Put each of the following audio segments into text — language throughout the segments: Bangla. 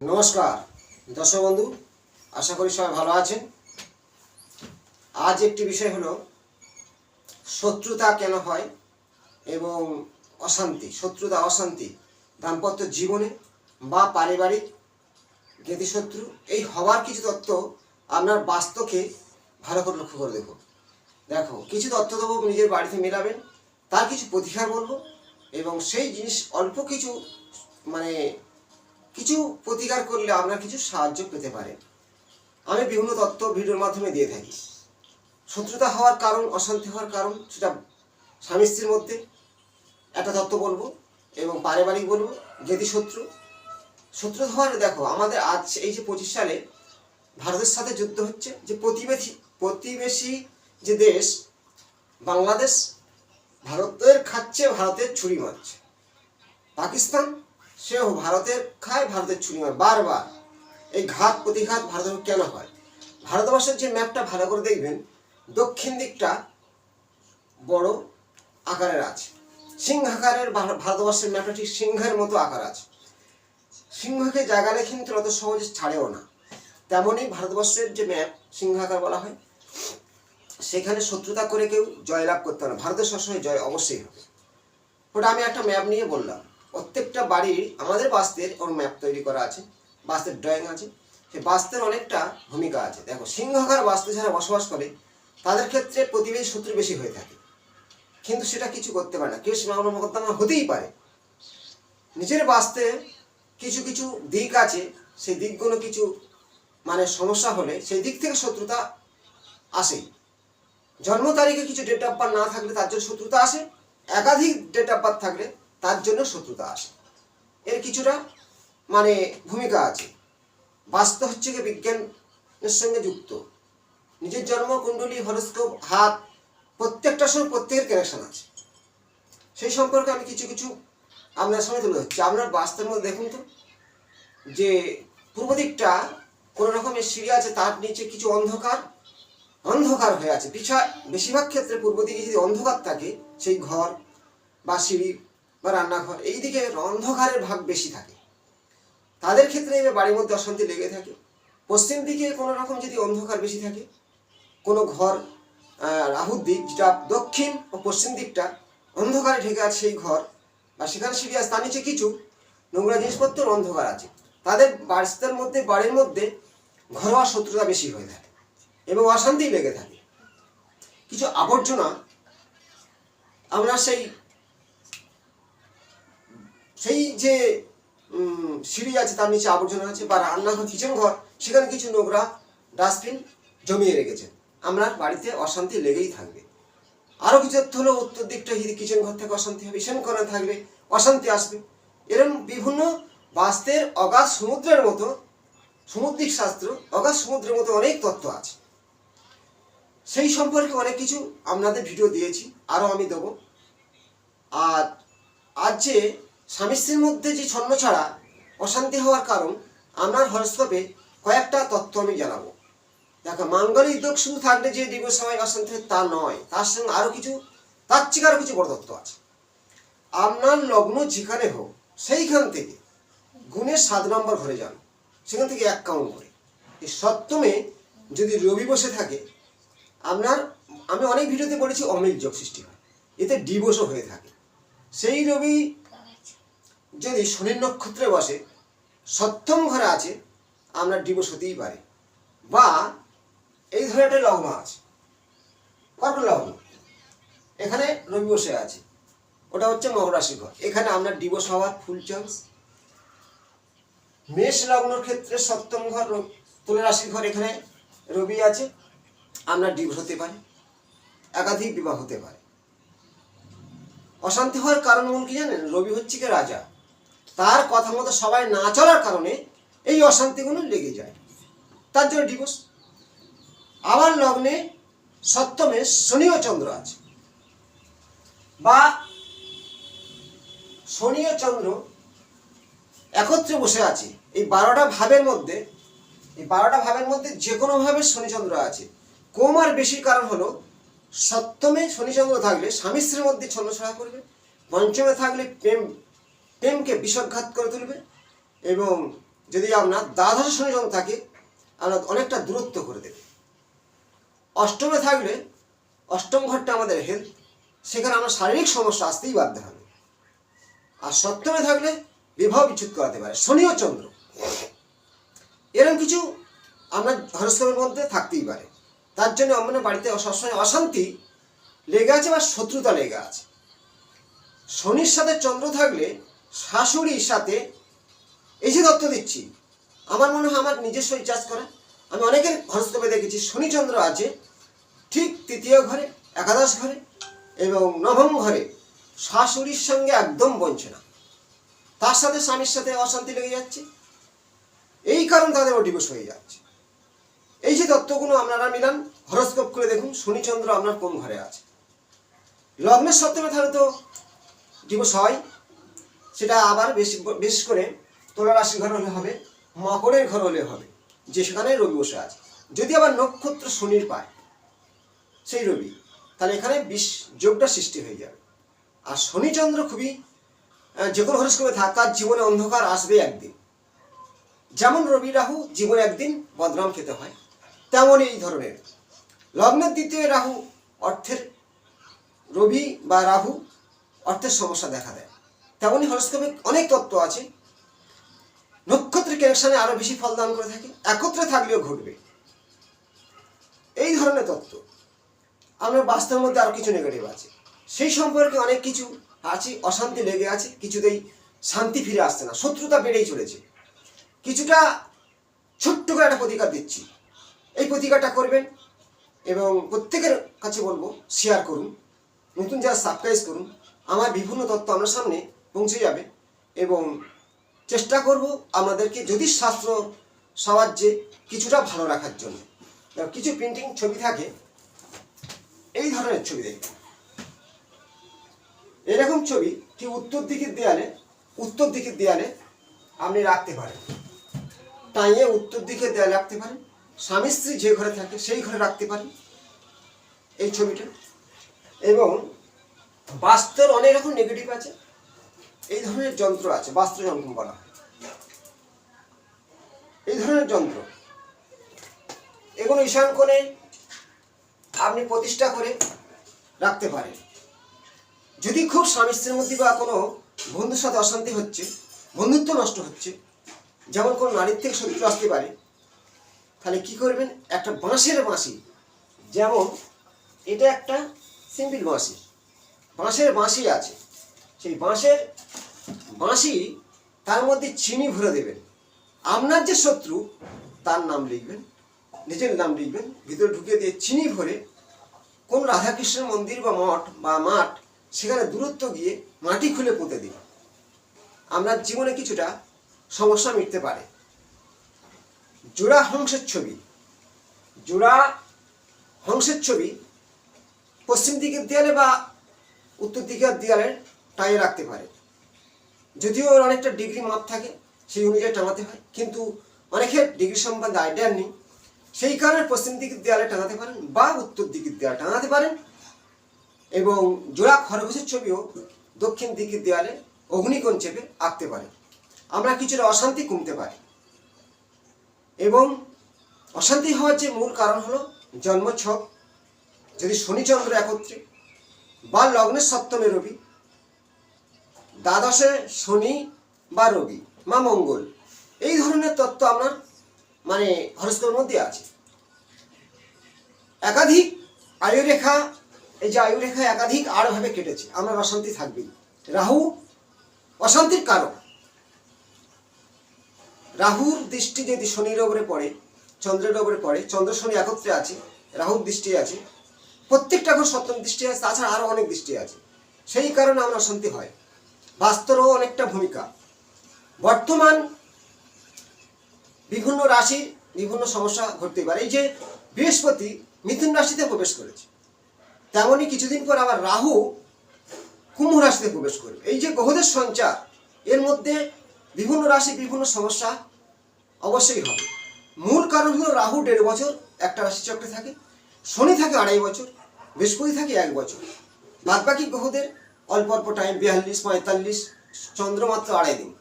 নমস্কার, দর্শক বন্ধু, আশা করি সবাই ভালো আছেন। আজ একটি বিষয় হলো, শত্রুতা কেন হয় এবং অশান্তি, শত্রুতা, অশান্তি, দাম্পত্য জীবনে বা পারিবারিক জ্ঞাতিশত্রু এই হওয়ার কিছু তত্ত্ব আপনার বাস্তবকে ভালো করে লক্ষ্য করে দেখো দেখো, কিছু তথ্য দেবো, নিজের বাড়িতে মেলাবেন, তার কিছু প্রতিকার বলব এবং সেই জিনিস অল্প কিছু মানে কিছু প্রতিকার করলে আপনার কিছু সাহায্য পেতে পারেন আমি বিভিন্ন তত্ত্ব ভিডিওর মাধ্যমে দিয়ে থাকি। শত্রুতা হওয়ার কারণ, অশান্তি হওয়ার কারণ, সেটা স্বামী স্ত্রীর মধ্যে একটা তত্ত্ব বলব এবং পারিবারিক বলব, যদি শত্রু। শত্রু হওয়ার, দেখো, আমাদের আজ এই যে পঁচিশ সালে ভারতের সাথে যুদ্ধ হচ্ছে, যে প্রতিবেশী প্রতিবেশী যে দেশ, বাংলাদেশ, ভারতের খাচ্ছে, ভারতের ছুরি মারছে। পাকিস্তান সেও ভারতের খায়, ভারতের ছুরি মারে বারবার। এই ঘাত প্রতিঘাত ভারতের কেন হয়? ভারতবর্ষের যে ম্যাপটা ভালো করে দেখবেন, দক্ষিণ দিকটা বড় আকারের আছে। সিংহাকারের ভার- ভারতবর্ষের ম্যাপটা ঠিক সিংহের মতো আকার আছে। সিংহকে জায়গালে কিন্তু অত সহজে ছাড়েও না। তেমনই ভারতবর্ষের যে ম্যাপ, সিংহাকার বলা হয়, সেখানে শত্রুতা করে কেউ জয়লাভ করতে পারে ভারতের সবসময় জয় অবশ্যই হবে। ওটা আমি একটা ম্যাপ নিয়ে বললাম। প্রত্যেকটা বাড়ির আমাদের বাস্তের ওর ম্যাপ তৈরি করা আছে বাস্তের ড্রয়িং আছে। সেই বাস্তের অনেকটা ভূমিকা আছে। দেখো, সিংহকার বাস্তে যারা বসবাস করে, তাদের ক্ষেত্রে প্রতিবেশী শত্রু বেশি হয়ে থাকে। কিন্তু সেটা কিছু করতে পারে না। কেস মামলা মোকদ্দমা হতেই পারে। নিজের বাস্তে কিছু কিছু দিক আছে, সেই দিকগুলো কিছু মানে সমস্যা হলে সেই দিক থেকে শত্রুতা আসেই জন্ম তারিখে কিছু ডেট অফ বার্থ না থাকলে তার জন্য শত্রুতা আসে। একাধিক ডেট অফ বার্থ থাকলে তার জন্য শত্রুতা আসে। এর কিছুটা মানে ভূমিকা আছে। বাস্তব হচ্ছে কি বিজ্ঞানের সঙ্গে যুক্ত। নিজের জন্ম, কুণ্ডলী, হরস্কোপ, হাত প্রত্যেকটার সঙ্গে প্রত্যেকের কানেকশন আছে। সেই সম্পর্কে আমি কিছু কিছু আপনার সামনে তুলে ধরছি। আপনার বাস্তবের মধ্যে দেখুন তো, যে পূর্ব দিকটা কোনো রকমের সিঁড়ি আছে, তার নিচে কিছু অন্ধকার অন্ধকার হয়ে আছে। পিছা বেশিরভাগ ক্ষেত্রে পূর্ব দিকে যদি অন্ধকার থাকে, সেই ঘর বা সিঁড়ি বা রান্নাঘর এই দিকে অন্ধকারের ভাগ বেশি থাকে। তাদের ক্ষেত্রে এবার বাড়ির মধ্যে অশান্তি লেগে থাকে। পশ্চিম দিকে কোনো রকম যদি অন্ধকার বেশি থাকে, কোনো ঘর রাহুর দিক যেটা দক্ষিণ ও পশ্চিম দিকটা অন্ধকারে ঢেকে আছে সেই ঘর, বা সেখানে আছে, তার নিচে কিছু নোংরা জিনিসপত্র অন্ধকার আছে। তাদের বাড়ির মধ্যে বাড়ির মধ্যে ঘরোয়া শত্রুতা বেশি হয়ে থাকে এবং অশান্তি লেগে থাকে। কিছু আবর্জনা, আমরা সেই সেই যে সিঁড়ি আছে, তার নিচে আবর্জনা আছে বা রান্নাঘর কিচেন ঘর, সেখানে কিছু নোংরা ডাস্টবিন জমিয়ে রেখেছে। আমরা বাড়িতে অশান্তি লেগেই থাকবে। আরও কিছু হলো, উত্তর দিকটা যদি কিচেন ঘর থেকে অশান্তি হবে ঈশান করে থাকবে, অশান্তি আসবে। এরকম বিভিন্ন বাস্তের অগাধ সমুদ্রের মতো, সমুদ্রিক শাস্ত্র, অগাধ সমুদ্রের মতো অনেক তত্ত্ব আছে। সেই সম্পর্কে অনেক কিছু আপনাদের ভিডিও দিয়েছি আরও আমি দেবো। আর আজ যে স্বামী স্ত্রীর মধ্যে যে ছন্ন ছাড়া অশান্তি হওয়ার কারণ আপনার হরস্কোপে কয়েকটা তথ্য আমি জানাব। দেখো, মাঙ্গলিক উদ্যোগ শুধু থাকলে যে দিবস সময় অশান্তি তা নয়, তার সঙ্গে আরও কিছু, তার থেকে আরও কিছু বড় তত্ত্ব আছে। আপনার লগ্ন যেখানে হোক, সেইখান থেকে গুণের সাত নম্বর ঘরে যান। সেখান থেকে এক কাউন্ট করে। এই সপ্তমে যদি রবি বসে থাকে, আপনার, আমি অনেক ভিডিওতে বলেছি অমিল যোগ সৃষ্টি হয়। এতে ডিভোর্সও হয়ে থাকে। সেই রবি যদি শনির নক্ষত্রে বসে, সপ্তম ঘরে আছে, আমরা ডিভোর্স হতেই পারি। বা এই ধরে একটা লগ্ন আছে। কর্ক লগ্ন। এখানে রবি বসে আছে। ওটা হচ্ছে মকর রাশি ঘর। এখানে আপনার ডিভোর্স হওয়ার ফুল চান্স মেষ লগ্নর ক্ষেত্রে সপ্তম ঘর তুলা রাশির ঘর এখানে রবি আছে। আপনার ডিভোর্স হতে পারে। একাধিক বিবাহ হতে পারে। অশান্তি হওয়ার কারণ কি জানেন? রবি হচ্ছে কি রাজা। তার কথা মতো সবাই না চলার কারণে এই অশান্তিগুলো লেগে যায়। তার জন্য ডিভোর্স আবার লগ্নে সপ্তমে শনি ও চন্দ্র আছে। বা শনি ও চন্দ্র একত্রে বসে আছে। এই বারোটা ভাবের মধ্যে, এই বারোটা ভাবের মধ্যে যে কোনো ভাবে শনিচন্দ্র আছে। কম আর বেশি কারণ হলো, সপ্তমে শনিচন্দ্র থাকলে স্বামী স্ত্রীর মধ্যে ছন্নছড়া করবে, পঞ্চমে থাকলে প্রেম প্রেমকে বিষঘাত করে তুলবে এবং যদি আপনার দ্বাদশ শনি যন্ত্র থাকে আপনার অনেকটা দূরত্ব করে দেবে। অষ্টমে থাকলে অষ্টম ঘরটা আমাদের হেলথ সেখানে আমরা শারীরিক সমস্যা আসতেই বাধ্য হবে। আর সপ্তমে থাকলে বিবাহ বিচ্ছুত করাতে পারে, শনি ও চন্দ্র। এরকম কিছু আমরা হরস্কোপের মধ্যে থাকতেই পারে। তার জন্য আমাদের বাড়িতে সবসময় অশান্তি লেগে আছে বা শত্রুতা লেগে আছে। শনির সাথে চন্দ্র থাকলে শাশুড়ির সাথে এই যে দত্ত দিচ্ছি, আমার মনে হয় আমার নিজস্ব রিচার্জ করা। আমি অনেকের হরস্কোপে দেখেছি, শনিচন্দ্র আছে ঠিক তৃতীয় ঘরে, একাদশ ঘরে এবং নবম ঘরে শাশুড়ির সঙ্গে একদম বনছে না তার সাথে স্বামীর সাথে অশান্তি লেগে যাচ্ছে। এই কারণ তাদের অডিবস হয়ে যাচ্ছে। এই যে তত্ত্বগুলো আপনারা মিলান হরস্কোপ করে দেখুন, শনিচন্দ্র আপনার কোন ঘরে আছে। লগ্নের সপ্তমে তাহলে তো দিবস হয়। সেটা আবার বেশি বিশেষ করে তুলা রাশির ঘর হলে হবে, মকরের ঘর হলে হবে, যে সেখানে রবি বসে আছে। যদি আবার নক্ষত্র শনির পায়, সেই রবি, তাহলে এখানে বিষ যোগটা সৃষ্টি হয়ে যাবে। আর শনিচন্দ্র খুবই যে কোনো হরস্কোপে থাকার জীবনে অন্ধকার আসবে একদিন। যেমন রবি রাহু জীবনে একদিন বদনাম খেতে হয়, তেমন এই ধরনের। লগ্নের দ্বিতীয় রাহু অর্থের রবি বা রাহু অর্থের সমস্যা দেখা দেয়। তেমনই হরস্কোপে অনেক তত্ত্ব আছে। নক্ষত্রের কানেকশনে আরও বেশি ফল দান করে থাকে, একত্রে থাকলেও ঘটবে। এই ধরনের তত্ত্ব। আমরা বাস্তবের মধ্যে আরও কিছু নেগেটিভ আছে। সেই সম্পর্কে অনেক কিছু আছে, অশান্তি লেগে আছে, কিছুতেই শান্তি ফিরে আসছে না, শত্রুতা বেড়েই চলেছে। কিছুটা ছোট্ট করে একটা প্রতিকার দিচ্ছি। এই প্রতিকারটা করবেন এবং প্রত্যেকের কাছে বলব শেয়ার করুন। নতুন যারা সাবস্ক্রাইব করুন, আমার বিভিন্ন তথ্য আপনার সামনে পৌঁছে যাবে এবং চেষ্টা করব আপনাদেরকে শাস্ত্র সাহায্যে কিছুটা ভালো রাখার জন্য। কিছু প্রিন্টিং ছবি থাকে, এই ধরনের ছবি দেখবেন। এরকম ছবি ঠিক উত্তর দিকের দেয়ালে, উত্তর দিকের দেয়ালে আপনি রাখতে পারেন। টাইয়ে উত্তর দিকে দেয়ালে রাখতে পারেন। স্বামী স্ত্রী যে ঘরে থাকে সেই ঘরে রাখতে পারেন এই ছবিটা। এবং বাস্তুর অনেক রকম নেগেটিভ আছে। এই ধরনের যন্ত্র আছে বাস্তু যন্ত্র বলা এই ধরনের যন্ত্র। এগুলো ঈশান কোণে আপনি প্রতিষ্ঠা করে রাখতে পারেন। যদি খুব স্বামী স্ত্রীর মধ্যে বা কোনো বন্ধুর সাথে অশান্তি হচ্ছে, বন্ধুত্ব নষ্ট হচ্ছে, যেমন কোনো নারীর থেকে শত্রু আসতে পারে, তাহলে কি করবেন? একটা বাঁশের বাঁশি। যেমন এটা একটা সিম্পল বাঁশি। বাঁশের বাঁশি আছে। সেই বাঁশের বাঁশি তার মধ্যে চিনি ভরে দেবেন। আপনার যে শত্রু, তার নাম লিখবেন, নিজের নাম লিখবেন, ভিতরে ঢুকিয়ে দিয়ে চিনি ভরে কোন রাধাকৃষ্ণের মন্দির বা মঠ বা মাঠ, সেখানে দূরত্ব গিয়ে মাটি খুলে পুঁতে দিন। আপনার জীবনে কিছুটা সমস্যা মিটতে পারে। জোড়া হংসের ছবি। জোড়া হংসের ছবি পশ্চিম দিকের দেয়ালে বা উত্তর দিকের দেয়ালে টাইয়ে রাখতে পারে। যদিও ওর অনেকটা ডিগ্রি মাপ থাকে, সেই অনুযায়ী টাঙাতে হয়। কিন্তু অনেকের ডিগ্রি সম্বন্ধে আইডিয়া নেই। সেই কারণে পশ্চিম দিকের দেয়ালে টাঙাতে পারেন বা উত্তর দিকের দেয়ালে টাঙাতে পারেন এবং জোড়া খরগোশের ছবিও দক্ষিণ দিকের দেয়ালে অগ্নিকোণ চেপে আঁকতে পারে আমরা কিছুটা অশান্তি কমতে পারি। এবং অশান্তি হওয়ার যে মূল কারণ হলো জন্মছক, যদি শনিচন্দ্র একত্রে বা লগ্নের সপ্তমে রবি দ্বাদশে শনি বা রবি মা মঙ্গল। এই ধরনের তত্ত্ব আপনার মানে হরস্কোপের মধ্যে আছে। একাধিক আয়ুরেখা, এই যে আয়ুরেখা একাধিক আরভাবে কেটেছে, আমার অশান্তি থাকবেই। রাহু অশান্তির কারণ রাহুর দৃষ্টি যদি শনির ওপরে পড়ে, চন্দ্রের ওপরে পড়ে, চন্দ্র শনি একত্রে আছে, রাহুর দৃষ্টি আছে, প্রত্যেকটা ঘর সপ্তম দৃষ্টি আছে, তাছাড়া আরও অনেক দৃষ্টি আছে। সেই কারণে আমার অশান্তি হয়। বাস্তরও অনেকটা ভূমিকা। বর্তমান বিভিন্ন রাশির বিভিন্ন সমস্যা ঘটতে পারে। এই যে বৃহস্পতি মিথুন রাশিতে প্রবেশ করেছে তেমনই কিছুদিন পর আবার রাহু কুম্ভ রাশিতে প্রবেশ করবে। এই যে গ্রহদের সঞ্চার, এর মধ্যে বিভিন্ন রাশি বিভিন্ন সমস্যা অবশ্যই হবে। মূল কারণ হলো রাহু দেড় বছর একটা রাশি চক্রে থাকে, শনি থাকে আড়াই বছর, বৃহস্পতি থাকে এক বছর। বাদ বাকি গ্রহদের অল্প অল্প টাইম বিয়াল্লিশ, পঁয়তাল্লিশ চন্দ্র মাত্র আড়াই দিন।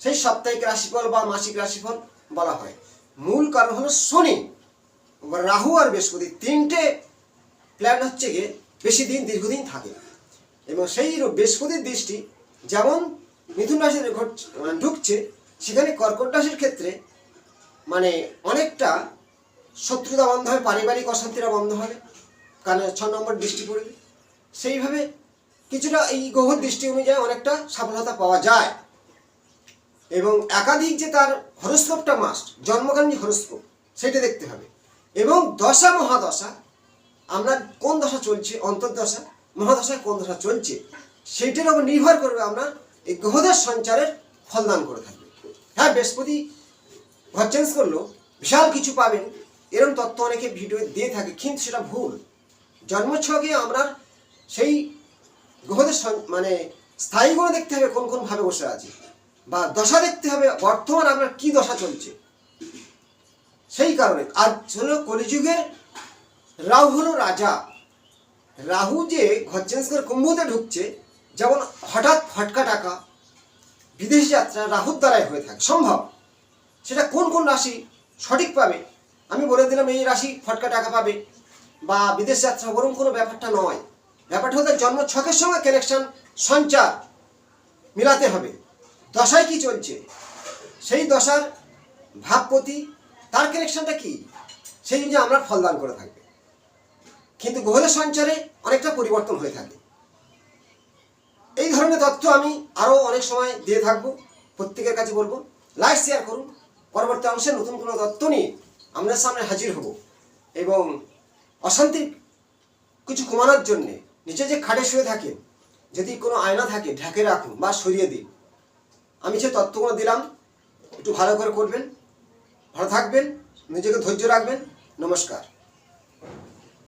সেই সাপ্তাহিক রাশিফল বা মাসিক রাশিফল বলা হয়। মূল কারণ হলো শনি। রাহু আর বৃহস্পতি তিনটে প্ল্যান হচ্ছে গিয়ে বেশি দিন, দীর্ঘদিন থাকে। এবং সেই বৃহস্পতির দৃষ্টি যেমন মিথুন ঘটছে- মানে ঢুকছে, সেখানে কর্কট রাশির ক্ষেত্রে মানে অনেকটা শত্রুতা বন্ধ হবে পারিবারিক অশান্তিরা বন্ধ হবে কারণ ছ নম্বর দৃষ্টি পড়বে। সেইভাবে কিছুটা এই গ্রহ দৃষ্টি অনুযায়ী অনেকটা সফলতা পাওয়া যায়। এবং একাধিক যে তার হরস্কোপটা মাস্ট জন্মকালীন যে হরস্কোপ, সেটা দেখতে হবে। এবং দশা মহাদশা, আমরা কোন দশা চলছে, অন্তর্দশা, মহাদশায় কোন দশা চলছে সেইটার উপর নির্ভর করবে আমরা এই গ্রহদের সঞ্চারের ফলদান করে থাকবে হ্যাঁ বৃহস্পতি ঘর চেঞ্জ করল, বিশাল কিছু পাবেন এরকম তত্ত্ব অনেকে ভিডিও দিয়ে থাকে, কিন্তু সেটা ভুল। জন্মছকে আমরা সেই গ্রহদের মানে স্থায়ী গুলো দেখতে হবে কোন কোন ভাবে বসে আছে। বা দশা দেখতে হবে, বর্তমান আপনার কি দশা চলছে। সেই কারণে, আর হলো কলিযুগের রাহু হলো রাজা। রাহু যে ঘর চেঞ্জ করে কুম্ভতে ঢুকছে, যেমন হঠাৎ ফটকা টাকা, বিদেশ যাত্রা রাহুর দ্বারাই হয়ে থাকে। সম্ভব? সেটা কোন কোন রাশি সঠিক পাবে? আমি বলে দিলাম, এই রাশি ফটকা টাকা পাবে, বা বিদেশ যাত্রা বরং কোনো ব্যাপারটা নয়। ব্যাপারটা হতে জন্ম ছকের সঙ্গে কানেকশন সঞ্চার মিলাতে হবে। দশায় কি চলছে? সেই দশার ভাবপতি তার কানেকশনটা কি? সেই অনুযায়ী আমরা ফলদান করে থাকবে। কিন্তু গ্রহের সঞ্চারে অনেকটা পরিবর্তন হয়ে থাকে। এই ধরনের তথ্য আমি আরও অনেক সময় দিয়ে থাকব, প্রত্যেকের কাছে বলব। লাইক শেয়ার করুন। পরবর্তী অংশে নতুন কোনো তথ্য নিয়ে আপনার সামনে হাজির হব। এবং অশান্তি কিছু কমানোর জন্যে নিচে যে খাটে শুয়ে থাকেন যদি কোনো আয়না থাকে, ঢেকে রাখুন বা সরিয়ে দিন। আমি যে তত্ত্বগুলো দিলাম, একটু ভালো করে করবেন। ভালো থাকবেন, নিজেকে ধৈর্য রাখবেন। নমস্কার।